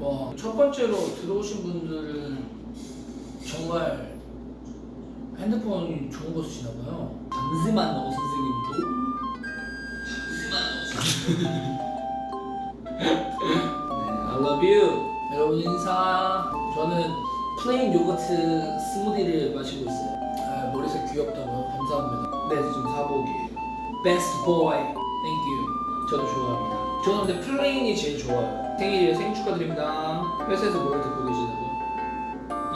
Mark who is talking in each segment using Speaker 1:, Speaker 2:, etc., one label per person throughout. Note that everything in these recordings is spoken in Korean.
Speaker 1: 와, 첫 번째로 들어오신 분들은 정말 핸드폰이 좋은 거 쓰시나 봐요. 잠시만 나오 선생님도. 네, I love you. 여러분 인사. 저는 플레인 요거트 스무디를 마시고 있어요. 아, 머리색 귀엽다고요? 감사합니다. 네, 지금 사복이에요. Best boy. Thank you. 저도 좋아합니다. 저는 근데 플레인이 제일 좋아요. 생일 생일 축하드립니다. 회사에서 뭘 듣고 계시다고요?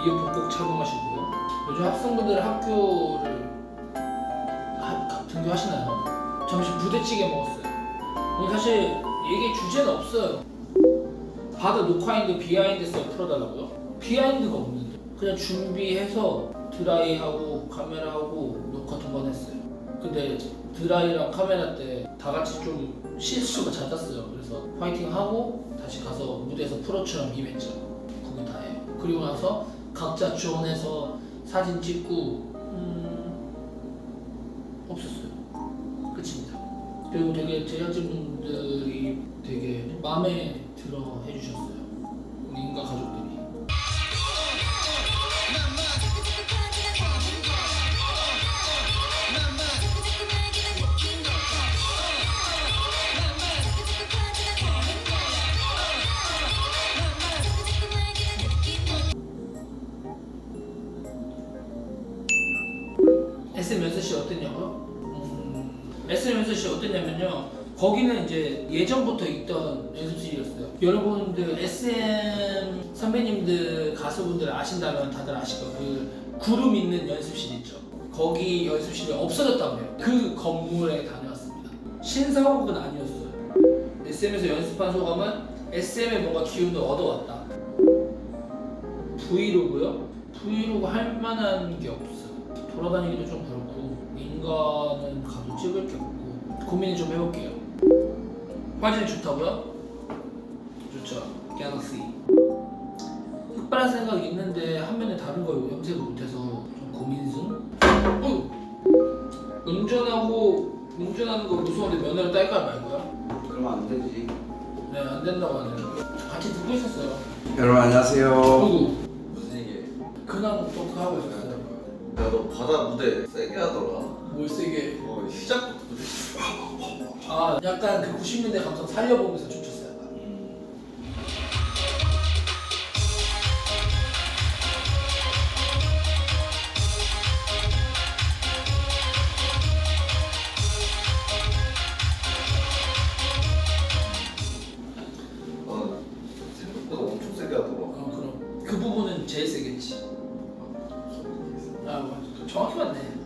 Speaker 1: 이어폰 꼭 착용하시고요. 요즘 학생분들 학교를 등교하시나요? 점심 부대찌개 먹었어요. 오늘 사실 얘기 주제는 없어요. 바다 녹화인데 비하인드 썰 풀어달라고요? 비하인드가 없는데 그냥 준비해서 드라이하고 카메라하고 녹화 두 번 했어요. 근데 드라이랑 카메라 때 다 같이 좀 실수가 잦았어요. 그래서 파이팅 하고 다시 가서 무대에서 프로처럼 임했죠. 그게 다예요. 그리고 나서 각자 지원해서 사진 찍고 음, 없었어요. 끝입니다. 그리고 되게 제작진분들이 되게 마음에 들어 해주셨어요. 우리 인가 가족들이. 음, SM 연습실 어땠냐면요. 거기는 이제 예전부터 있던 연습실이었어요. 여러분들 SM 선배님들 가수분들 아신다면 다들 아실 거예요. 그 구름 있는 연습실 있죠. 거기 연습실이 없어졌다고 해요. 그 건물에 다녀왔습니다. 신사옥은 아니었어요. SM에서 연습한 소감은 SM에 뭔가 기운을 얻어왔다. 브이로그요? 브이로그 할 만한 게 없어요. 돌아다니기도 좀 그렇고 인간은 가도 찍을 게 없고 고민을 좀 해볼게요. 화질이 좋다고요? 좋죠. 갤럭시. 흑발한 생각이 있는데 화면에 다른 걸 염색을 못해서 좀 고민 중. 어! 운전하고 운전하는 거 무서운데 면허를 딸까 말까요?
Speaker 2: 그러면 안 되지.
Speaker 1: 네, 안 된다고 하네요. 같이 듣고 있었어요.
Speaker 2: 여러분 안녕하세요.
Speaker 1: 누구?
Speaker 3: 무슨 얘기해?
Speaker 1: 그냥 토크 하고 있었어요.
Speaker 3: 야너 바다 무대 세게 하더라.
Speaker 1: 뭘 세게?
Speaker 3: 어 시작부터 무대.
Speaker 1: 아, 약간 그 90년대 감성 살려보면서 춤췄어요. 약간.
Speaker 3: 어 생각보다 엄청 세게 하더라.
Speaker 1: 어, 그럼 그 부분은 제일 세겠지. 아, 맞아. 정확히 맞네.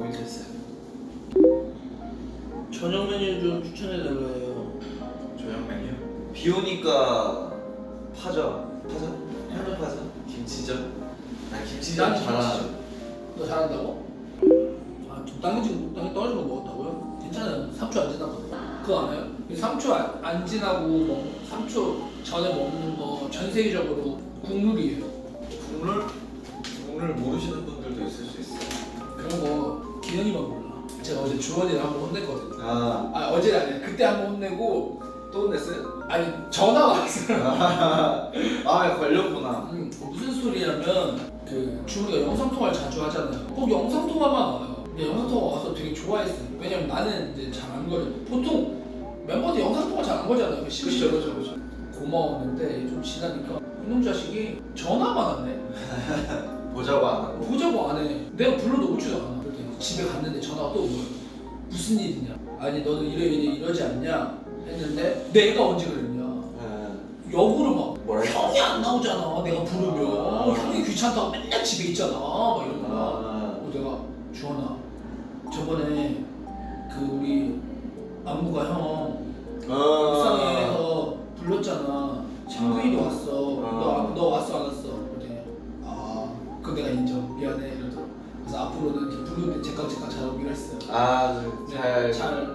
Speaker 3: 뭐 있었어요?
Speaker 1: 저녁 메뉴 좀 추천해달라요.
Speaker 3: 저녁 메뉴? 비 오니까 파전. 파전? 해물 파전? 김치전? 나 김치전
Speaker 1: 난
Speaker 3: 잘하는.
Speaker 1: 너 잘한다고? 아, 좀 당겨지고 당겨 떨어진 거 먹었다고요? 괜찮아요. 3초 안 지나거든. 그거 알아요? 3초 안, 안 지나고 먹, 3초 전에 먹는 거 전 세계적으로 국룰이에요.
Speaker 3: 국물? 국물 모르시는 분
Speaker 1: 기현이만 몰라. 제가 어제 주원이를 한번 혼냈거든요.
Speaker 3: 아.
Speaker 1: 아 어제 아니야. 그때 한번 혼내고
Speaker 3: 또 혼냈어요?
Speaker 1: 아니 전화가 왔어요.
Speaker 3: 아 걸렸구나.
Speaker 1: 음, 무슨 소리냐면 그 주원이가 영상 통화를 자주 하잖아요. 꼭 영상 통화만 와요. 근데 영상 통화 와서 되게 좋아했어요. 왜냐면 나는 이제 잘 안 걸려. 보통 멤버들 영상 통화 잘 안 걸잖아요. 그
Speaker 3: 그렇죠 그렇죠 그렇죠.
Speaker 1: 고마웠는데 좀 지나니까 이놈 자식이 전화만 하네.
Speaker 3: 보자고 안 하고.
Speaker 1: 보자고 안 해. 내가 불러도 오지도 않아. 집에 갔는데 전화가 또 오요. 무슨 일이냐? 아니 너는 이래 이래 이러지 않냐? 했는데 내가 언제 그랬냐?
Speaker 3: 네.
Speaker 1: 역으로 막
Speaker 3: 뭐라?
Speaker 1: 형이 안 나오잖아. 내가 부르면
Speaker 3: 아.
Speaker 1: 형이 귀찮다고 맨날 집에 있잖아. 막 이런 거야.
Speaker 3: 아.
Speaker 1: 어, 내가 주원아 저번에 그 우리 안무가 형
Speaker 3: 아.
Speaker 1: 옥 오기로 했어요.
Speaker 3: 아, 잘,
Speaker 1: 잘.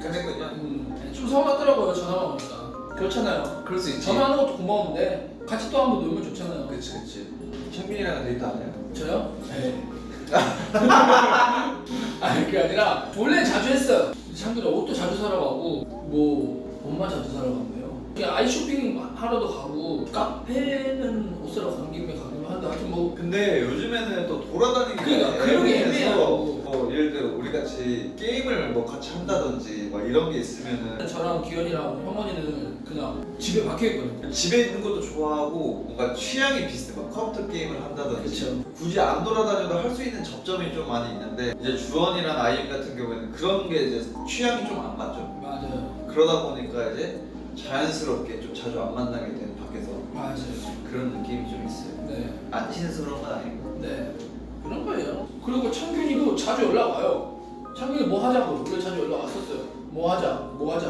Speaker 3: 끝냈군요.
Speaker 1: 음, 좀 서운하더라고요. 전화만 오니까. 그렇잖아요.
Speaker 3: 그럴 수 있지.
Speaker 1: 전화하는 것도 고마운데 같이 또 한 번 놀면 좋잖아요.
Speaker 3: 그치, 그치. 창빈이랑 데이트 안 해요?
Speaker 1: 저요? 네. 아니 그게 아니라 원래 자주 했어요. 창규랑 옷도 자주 사러 가고 뭐 옷만 자주 사러 간대요. 그냥 아이 쇼핑 하러도 가고 카페는 옷 사러 간 김에 가기도 한데 하여튼 뭐
Speaker 3: 근데 요즘에는 또 돌아다니기
Speaker 1: 그러니까 그런 게 애매하고.
Speaker 3: 뭐 예를 들어 우리 같이 게임을 뭐 같이 한다든지 막 이런 게 있으면은
Speaker 1: 저랑 기현이랑 형원이는 그냥 집에 박혀 있거든요.
Speaker 3: 집에 있는 것도 좋아하고 뭔가 취향이 비슷해 막 컴퓨터 게임을 한다든지
Speaker 1: 그렇죠.
Speaker 3: 굳이 안 돌아다녀도 할 수 있는 접점이 좀 많이 있는데 이제 주원이랑 아이엠 같은 경우에는 그런 게 이제 취향이 좀 안 맞죠
Speaker 1: 맞아요.
Speaker 3: 그러다 보니까 이제 자연스럽게 좀 자주 안 만나게 되는 밖에서
Speaker 1: 맞아요.
Speaker 3: 그런 느낌이 좀 있어요
Speaker 1: 네.
Speaker 3: 안 친해서 그런 건 아니고
Speaker 1: 네. 그런 거예요. 그리고 창균이도 자주 연락 와요. 창균이 뭐 하자고 원래 자주 연락 왔었어요. 뭐 하자, 뭐 하자.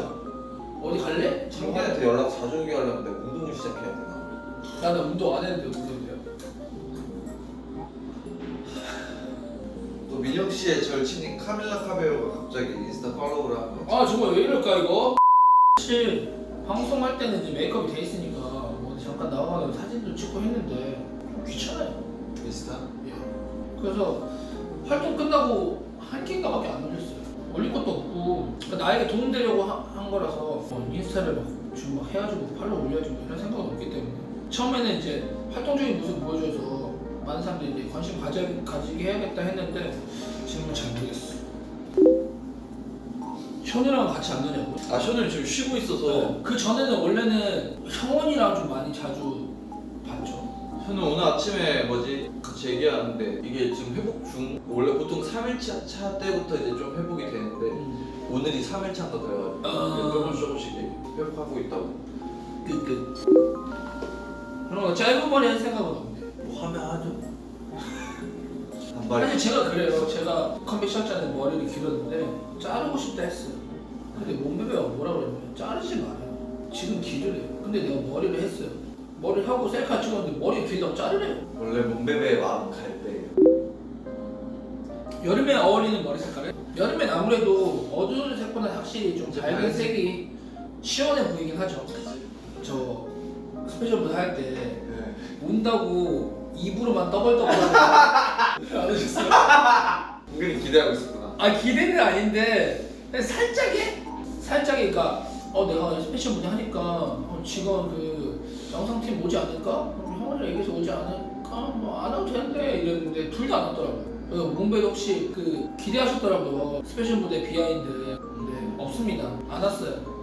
Speaker 1: 어디 갈래?
Speaker 3: 창빈한테 연락 자주 오게 하려는데 운동을 시작해야 되나?
Speaker 1: 나는 운동 안 했는데 무슨 돼요?
Speaker 3: 또 민혁 씨의 절친인 카밀라 카베오가 갑자기 인스타 팔로우를 한 거.
Speaker 1: 아 정말 왜 이럴까 이거? 사실 방송할 때는 이제 메이크업이 돼 있으니까 뭐 잠깐 나가면 사진도 찍고 했는데 좀 귀찮아요.
Speaker 3: 인스타?
Speaker 1: 예. 그래서 활동 끝나고 한 개인가밖에 안 올렸어요. 올릴 것도 없고 그러니까 나에게 도움되려고 하- 한 거라서 뭐 인스타를 막막 해가지고 팔로우 올려주고 이런 생각은 없기 때문에 처음에는 이제 활동적인 모습 보여줘서 많은 사람들이 이제 관심 가져, 가지게 해야겠다 했는데 지금은 잘 모르겠어. 현이랑 같이 안 노냐고?
Speaker 3: 아 션을 지금 쉬고 있어서
Speaker 1: 그 전에는 원래는 형원이랑 좀 많이 자주 봤죠.
Speaker 3: 저는 오늘 아침에 뭐지 같이 얘기하는데 이게 지금 회복 중 원래 보통 3일차 차 때부터 이제 좀 회복이 되는데 오늘이 3일차인가 돼요
Speaker 1: 아.
Speaker 3: 조금씩 조금씩 회복하고 있다고
Speaker 1: 끝끝. 거 짧은 머리 할 생각은 없네.
Speaker 3: 뭐 하면 하죠 단발이
Speaker 1: 사실 제가 그래요. 제가 샷 전에 머리를 길었는데 자르고 싶다 했어요. 근데 몸베베가 뭐라 그러냐면 자르지 말아요. 지금 기르래요. 근데 내가 머리를 했어요. 머리를 하고 셀카 찍었는데 머리 길다고 자르래요.
Speaker 3: 원래 몸베베의 마음 갈대예요
Speaker 1: 여름에 어울리는 머리 색깔을? 여름엔 아무래도 어두운 색보다 확실히 좀 밝은 색이 시원해 보이긴 하죠. 저 스페셜 무대 할때
Speaker 3: 네.
Speaker 1: 운다고 입으로만 떠벌떠벌하는 안 하셨어요?
Speaker 3: 은근히 기대하고 있었구나
Speaker 1: 아 기대는 아닌데 그냥 살짝이 살짝이 그러니까 어 내가 스페셜 무대 하니까 어, 직원 그 영상팀 오지 않을까? 형이랑 얘기해서 오지 않을까? 뭐 안 와도 되는데 이랬는데 둘 다 안 왔더라고요. 그래서 몽베도 혹시 그 기대하셨더라고요. 스페셜 무대 비하인드 네, 없습니다. 안 왔어요.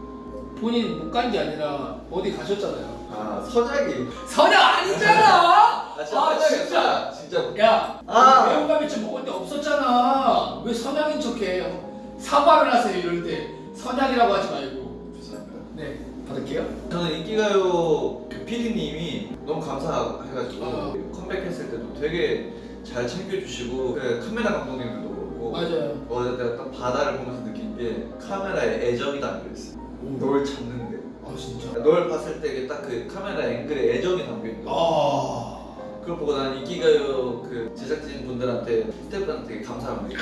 Speaker 1: 본인 못 간 게 아니라 어디 가셨잖아요.
Speaker 3: 아 서작이
Speaker 1: 선영 아니잖아.
Speaker 3: 아 진짜
Speaker 1: 아,
Speaker 3: 서작이었다 진짜
Speaker 1: 야,
Speaker 3: 아.
Speaker 1: 매운감이 좀 먹을 때 없었잖아. 왜 선양인 척해? 사과를 하세요 이럴 때 선양이라고 하지 말고.
Speaker 3: 죄송합니다
Speaker 1: 네, 받을게요.
Speaker 3: 저는 인기가요 그 PD님이 너무 감사해가지고
Speaker 1: 아.
Speaker 3: 컴백했을 때도 되게 잘 챙겨주시고 그 카메라 감독님들도 그렇고
Speaker 1: 맞아요.
Speaker 3: 어제 내가 딱 바다를 보면서 느낀 게 카메라에 애정이 담겨있어 널 잡는데
Speaker 1: 아 진짜.
Speaker 3: 널 봤을 때 딱 그 카메라 앵글에 애정이 담겨있는 거
Speaker 1: 아.
Speaker 3: 그걸 보고 난 인기가요 그 제작진 분들한테 스태프들한테 되게 감사합니다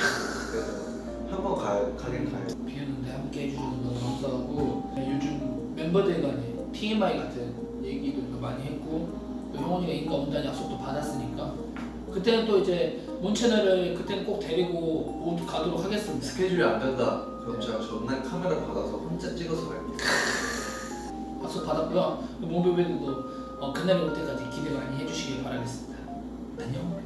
Speaker 3: 그래서 한번 가요 가긴 가요
Speaker 1: 비 오는데 함께 해주셔서 너무 감사하고 네, 요즘 멤버들 간에 TMI 같은 얘기도 많이 했고 또 형원이가 인가 온다는 약속도 받았으니까 그때는 또 이제 몬 채널을 그때는 꼭 데리고 오- 가도록 하겠습니다.
Speaker 3: 스케줄이 안 된다 그럼 제가 전날 카메라 받아서 혼자 찍어서 갈게요
Speaker 1: 약속 받았고요. 몽베베들도 어, 그날이 올 때까지 기대 많이 해주시길 바라겠습니다. 안녕.